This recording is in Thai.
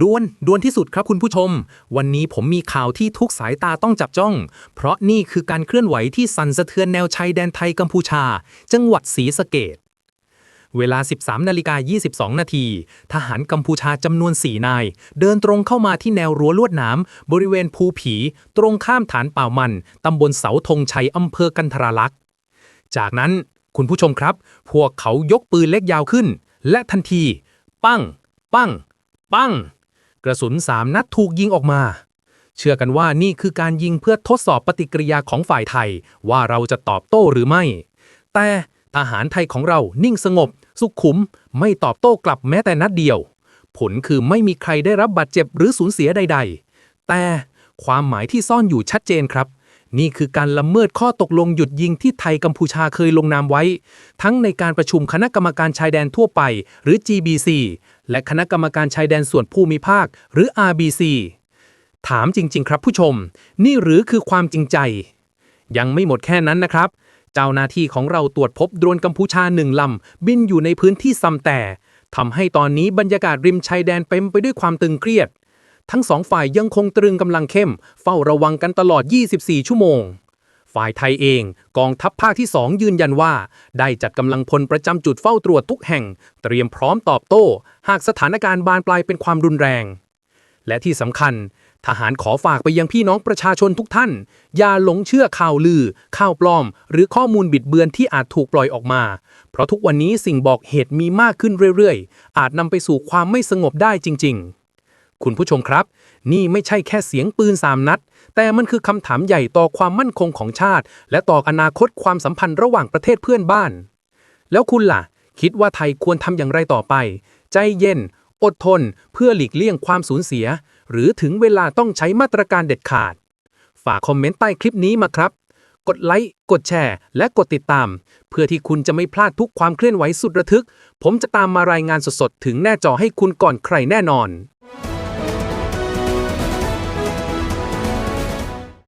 ด่วนด่วนที่สุดครับคุณผู้ชม วันนี้ผมมีข่าวที่ทุกสายตาต้องจับจ้อง เพราะนี่คือการเคลื่อนไหวที่สั่นสะเทือนแนวชายแดนไทยกัมพูชา จังหวัดศรีสะเกดเวลา 13นาฬิกา22 นาที ทหารกัมพูชาจำนวน 4 นาย เดินตรงเข้ามาที่แนวรั้วลวดหน้ำบริเวณภูผี ตรงข้ามฐานป่ามัน ตำบลเสาธงชัยอำเภอกันทราลักษ์จากนั้นคุณผู้ชมครับ พวกเขายกปืนเล็กยาวขึ้น และทันที ปั้ง ปั้ง ปั้ง กระสุนสามนัดถูกยิงออกมา เชื่อกันว่านี่คือการยิงเพื่อทดสอบปฏิกิริยาของฝ่ายไทย ว่าเราจะตอบโต้หรือไม่ แต่ทหารไทยของเรานิ่งสงบ สุขุม ไม่ตอบโต้กลับแม้แต่นัดเดียว ผลคือไม่มีใครได้รับบาดเจ็บหรือสูญเสียใด ๆ แต่ความหมายที่ซ่อนอยู่ชัดเจนครับ นี่คือการละเมิดข้อตกลงหยุดยิงที่ไทยกัมพูชาเคยลงนามไว้ ทั้งในการประชุมคณะกรรมการชายแดนทั่วไป หรือ GBC และคณะกรรมการชายแดนส่วนภูมิภาค หรือ RBC ถามจริง ๆ ครับผู้ชม นี่หรือคือความจริงใจ ยังไม่หมดแค่นั้นนะครับ เจ้าหน้าที่ของเราตรวจพบโดรนกัมพูชาหนึ่งลำ บินอยู่ในพื้นที่ซัมแต่ทำให้ตอนนี้บรรยากาศริมชายแดนเต็มไปด้วยความตึงเครียด ทั้งสองฝ่ายยังคงตรึงกำลังเข้ม เฝ้าระวังกันตลอด 24 ชั่วโมง ฝ่ายไทยเอง กองทัพภาคที่ 2 ยืนยันว่า ได้จัดกำลังพลประจำจุดเฝ้าตรวจทุกแห่ง เตรียมพร้อมตอบโต้ หากสถานการณ์บานปลายเป็นความรุนแรง และที่สำคัญ ทหารขอฝากไปยังพี่น้องประชาชนทุกท่าน อย่าหลงเชื่อข่าวลือ ข่าวปลอม หรือข้อมูลบิดเบือนที่อาจถูกปล่อยออกมา เพราะทุกวันนี้สิ่งบอกเหตุมีมากขึ้นเรื่อยๆ อาจนำไปสู่ความไม่สงบได้จริง ๆ คุณผู้ชมครับ นี่ไม่ใช่แค่เสียงปืนสามนัด แต่มันคือคำถามใหญ่ต่อความมั่นคงของชาติ และต่ออนาคตความสัมพันธ์ระหว่างประเทศเพื่อนบ้าน แล้วคุณล่ะ คิดว่าไทยควรทำอย่างไรต่อไป ใจเย็น อดทน เพื่อหลีกเลี่ยงความสูญเสีย หรือถึงเวลาต้องใช้มาตรการเด็ดขาด ฝากคอมเมนต์ใต้คลิปนี้มาครับ กดไลค์กดแชร์ และกดติดตาม เพื่อที่คุณจะไม่พลาดทุกความเคลื่อนไหวสุดระทึก ผมจะตามมารายงานสดๆถึงแน่จอให้คุณก่อนใครแน่นอน